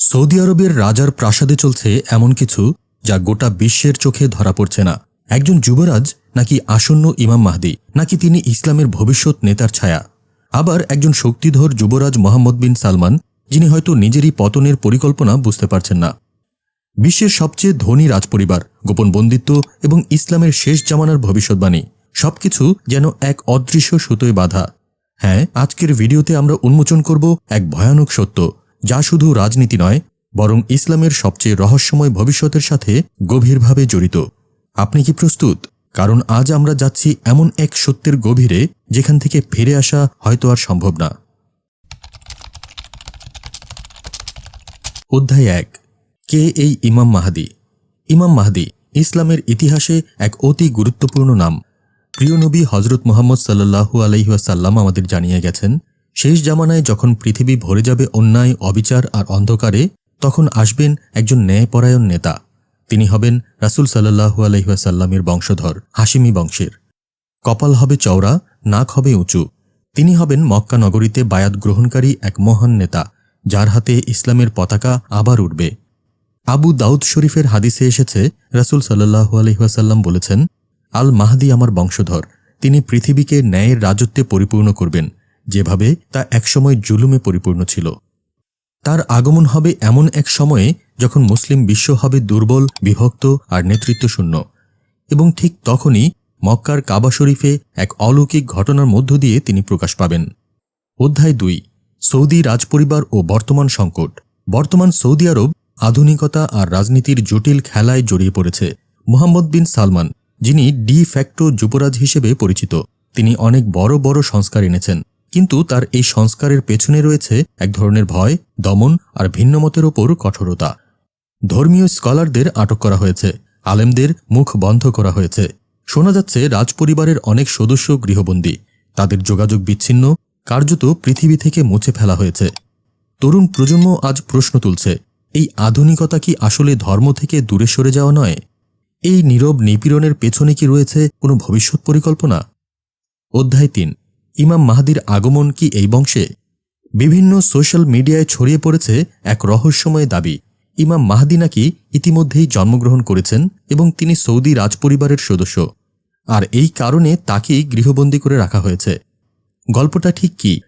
Saudi আরবের রাজার প্রাসাদে চলছে এমন কিছু যা গোটা বিশ্বের চোখে ধরা পড়ছে না। একজন যুবরাজ নাকি আসন্ন ইমাম মাহদি, নাকি তিনি ইসলামের ভবিষ্যৎ নেতার ছায়া? আবার একজন শক্তিধর যুবরাজ মোহাম্মদ বিন সালমান, যিনি হয়তো নিজেরই পতনের পরিকল্পনা বুঝতে পারছেন না। বিশ্বের সবচেয়ে ধনী রাজপরিবার, গোপন বন্দিত্ব এবং ইসলামের শেষ জামানার ভবিষ্যৎবাণী, সবকিছু যেন এক অদৃশ্য সুতোয় বাধা। হ্যাঁ আজকের ভিডিওতে আমরা উন্মোচন করব এক ভয়ানক সত্য। যা শুধু রাজনীতি নয়, বরং ইসলামের সবচেয়ে রহস্যময় ভবিষ্যতের সাথে গভীরভাবে জড়িত। আপনি কি প্রস্তুত? কারণ আজ আমরা যাচ্ছি এমন এক সত্যের গভীরে, যেখান থেকে ফিরে আসা হয়তো আর সম্ভব না। অধ্যায় এক। কে এই ইমাম মাহাদি? ইমাম মাহাদি, ইসলামের ইতিহাসে এক অতি গুরুত্বপূর্ণ নাম। প্রিয় নবী হজরত মোহাম্মদ সাল্লাহু আলহিহাসাল্লাম আমাদের জানিয়ে গেছেন শেষ জামানায় যখন পৃথিবী ভরে যাবে অন্যায়, অবিচার আর অন্ধকারে, তখন আসবেন একজন ন্যায়পরায়ণ নেতা। তিনি হবেন রাসুল সাল্লাহু আলহিহাসাল্লামের বংশধর হাসিমি বংশের। কপাল হবে চওড়া, নাক হবে উঁচু। তিনি হবেন মক্কা নগরীতে বায়াত গ্রহণকারী এক মহান নেতা, যার হাতে ইসলামের পতাকা আবার উঠবে আবু দাউদ শরীফের হাদিসে এসেছে, রাসুল সাল্লাহু আলহিহাসাল্লাম বলেছেন আল মাহদি আমার বংশধর, তিনি পৃথিবীকে ন্যায়ের রাজত্বে পরিপূর্ণ করবেন। যেভাবে তা একসময় জুলুমে পরিপূর্ণ ছিল। তার আগমন হবে এমন এক সময়ে যখন মুসলিম বিশ্ব হবে দুর্বল, বিভক্ত আর নেতৃত্বশূন্য। এবং ঠিক তখনই মক্কার কাবা শরীফে এক অলৌকিক ঘটনার মধ্য দিয়ে তিনি প্রকাশ পাবেন। অধ্যায় দুই, সৌদি রাজপরিবার ও বর্তমান সংকট। বর্তমান সৌদি আরব আধুনিকতা আর রাজনীতির জটিল খেলায় জড়িয়ে পড়েছে। মোহাম্মদ বিন সালমান, যিনি ডি ফ্যাক্টো যুবরাজ হিসেবে পরিচিত, তিনি অনেক বড় বড় সংস্কার এনেছেন। কিন্তু তার এই সংস্কারের পেছনে রয়েছে এক ধরনের ভয়, দমন আর ভিন্নমতের ওপর কঠোরতা। ধর্মীয় স্কলারদের আটক করা হয়েছে, আলেমদের মুখ বন্ধ করা হয়েছে। শোনা যাচ্ছে রাজপরিবারের অনেক সদস্য গৃহবন্দী। তাদের যোগাযোগ বিচ্ছিন্ন, কার্যত পৃথিবী থেকে মুছে ফেলা হয়েছে। তরুণ প্রজন্ম আজ প্রশ্ন তুলছে, এই আধুনিকতা কি আসলে ধর্ম থেকে দূরে সরে যাওয়া নয়? এই নীরব নিপীড়নের পেছনে কি রয়েছে কোনো ভবিষ্যৎ পরিকল্পনা? অধ্যায় তিন। ইমাম মাহাদির আগমন কি এই বংশে? বিভিন্ন সোশ্যাল মিডিয়ায় ছড়িয়ে পড়েছে এক রহস্যময় দাবি। ইমাম মাহাদি নাকি ইতিমধ্যেই জন্মগ্রহণ করেছেন এবং তিনি সৌদি রাজপরিবারের সদস্য। আর এই কারণে তাকেই গৃহবন্দী করে রাখা হয়েছে। গল্পটা ঠিক কি?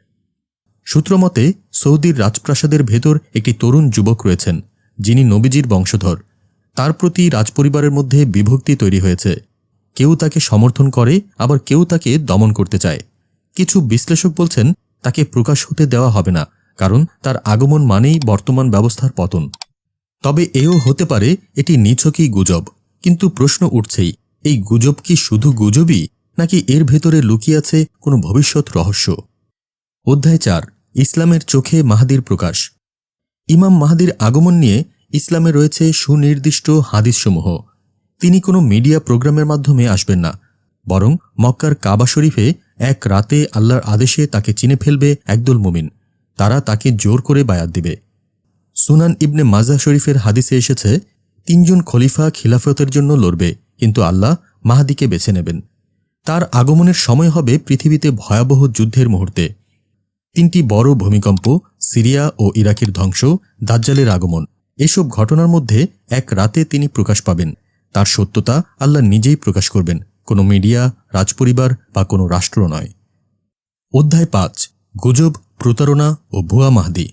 সূত্রমতে, সৌদির রাজপ্রাসাদের ভেতর একটি তরুণ যুবক রয়েছেন, যিনি নবীজির বংশধর। তার প্রতি রাজপরিবারের মধ্যে বিভক্তি তৈরি হয়েছে। কেউ তাকে সমর্থন করে, আবার কেউ তাকে দমন করতে চায়। কিছু বিশ্লেষক বলছেন, তাকে প্রকাশ হতে দেওয়া হবে না, কারণ তার আগমন মানেই বর্তমান ব্যবস্থার পতন। তবে এও হতে পারে এটি নিছকই গুজব, কিন্তু প্রশ্ন উঠছেই, এই গুজব কি শুধু গুজবই, নাকি এর ভেতরে লুকিয়ে আছে কোনো ভবিষ্যৎ রহস্য? অধ্যায় চার, ইসলামের চোখে মাহাদির প্রকাশ। ইমাম মাহাদির আগমন নিয়ে ইসলামে রয়েছে সুনির্দিষ্ট হাদিসসমূহ। তিনি কোনো মিডিয়া প্রোগ্রামের মাধ্যমে আসবেন না, বরং মক্কার কাবা শরীফে এক রাতে আল্লাহর আদেশে তাকে চিনে ফেলবে একদল মুমিন। তারা তাকে জোর করে বায়াত দিবে। সুনান ইবনে মাজা শরীফের হাদিসে এসেছে, তিনজন খলিফা খিলাফতের জন্য লড়বে, কিন্তু আল্লাহ মাহাদিকে বেছে নেবেন। তার আগমনের সময় হবে পৃথিবীতে ভয়াবহ যুদ্ধের মুহূর্তে। তিনটি বড় ভূমিকম্প, সিরিয়া ও ইরাকের ধ্বংস, দাজ্জালের আগমন। এসব ঘটনার মধ্যে এক রাতে তিনি প্রকাশ পাবেন। তার সত্যতা আল্লাহ নিজেই প্রকাশ করবেন। কোনো মিডিয়া, রাজপরিবার বা কোনো রাষ্ট্র নয়। অধ্যায় পাঁচ, গুজব, প্রতারণা ও ভুয়া মাহদি।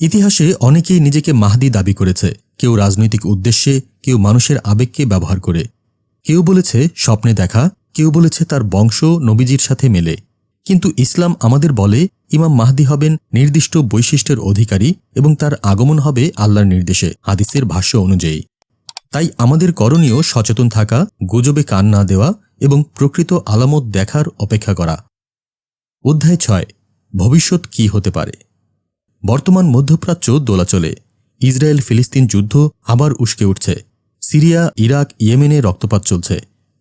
ইতিহাসে অনেকেই নিজেকে মাহদি দাবি করেছে। কেউ রাজনৈতিক উদ্দেশ্যে, কেউ মানুষের আবেগকে ব্যবহার করে। কেউ বলেছে স্বপ্নে দেখা, কেউ বলেছে তার বংশ, নবীজির সাথে মেলে। কিন্তু ইসলাম আমাদের বলে, ইমাম মাহদি হবেন নির্দিষ্ট বৈশিষ্ট্যের অধিকারী এবং তার আগমন হবে আল্লাহর নির্দেশে, হাদিসের ভাষ্য অনুযায়ী। তাই আমাদের করণীয় সচেতন থাকা, গুজবে কান না দেওয়া এবং প্রকৃত আলামত দেখার অপেক্ষা করা। অধ্যায় ছয়, ভবিষ্যৎ কি হতে পারে? বর্তমান মধ্যপ্রাচ্য দোলাচলে। ইসরায়েল ফিলিস্তিন যুদ্ধ আবার উস্কে উঠছে। সিরিয়া, ইরাক, ইয়েমেনে রক্তপাত চলছে।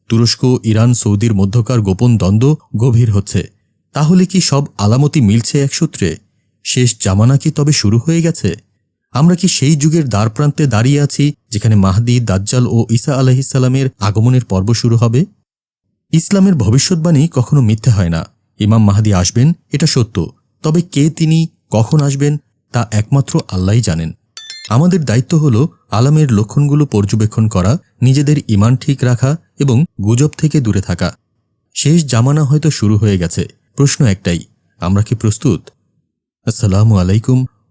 তুরস্ক, ইরান, সৌদির মধ্যকার গোপন দ্বন্দ্ব গভীর হচ্ছে। তাহলে কি সব আলামতি মিলছে এক সূত্রে? শেষ জামানা কি তবে শুরু হয়ে গেছে? আমরা কি সেই যুগের দ্বারপ্রান্তে দাঁড়িয়ে আছি, যেখানে মাহদি, দাজ্জাল ও ঈসা আলহিসাল্লামের আগমনের পর্ব শুরু হবে? ইসলামের ভবিষ্যৎবাণী কখনো মিথ্যে হয় না। ইমাম মাহাদি আসবেন, এটা সত্য। তবে কে তিনি, কখন আসবেন, তা একমাত্র আল্লাহই জানেন। আমাদের দায়িত্ব হল আলামের লক্ষণগুলো পর্যবেক্ষণ করা, নিজেদের ইমান ঠিক রাখা এবং গুজব থেকে দূরে থাকা। শেষ জামানা হয়তো শুরু হয়ে গেছে। প্রশ্ন একটাই, আমরা কি প্রস্তুত? আসসালামু আলাইকুম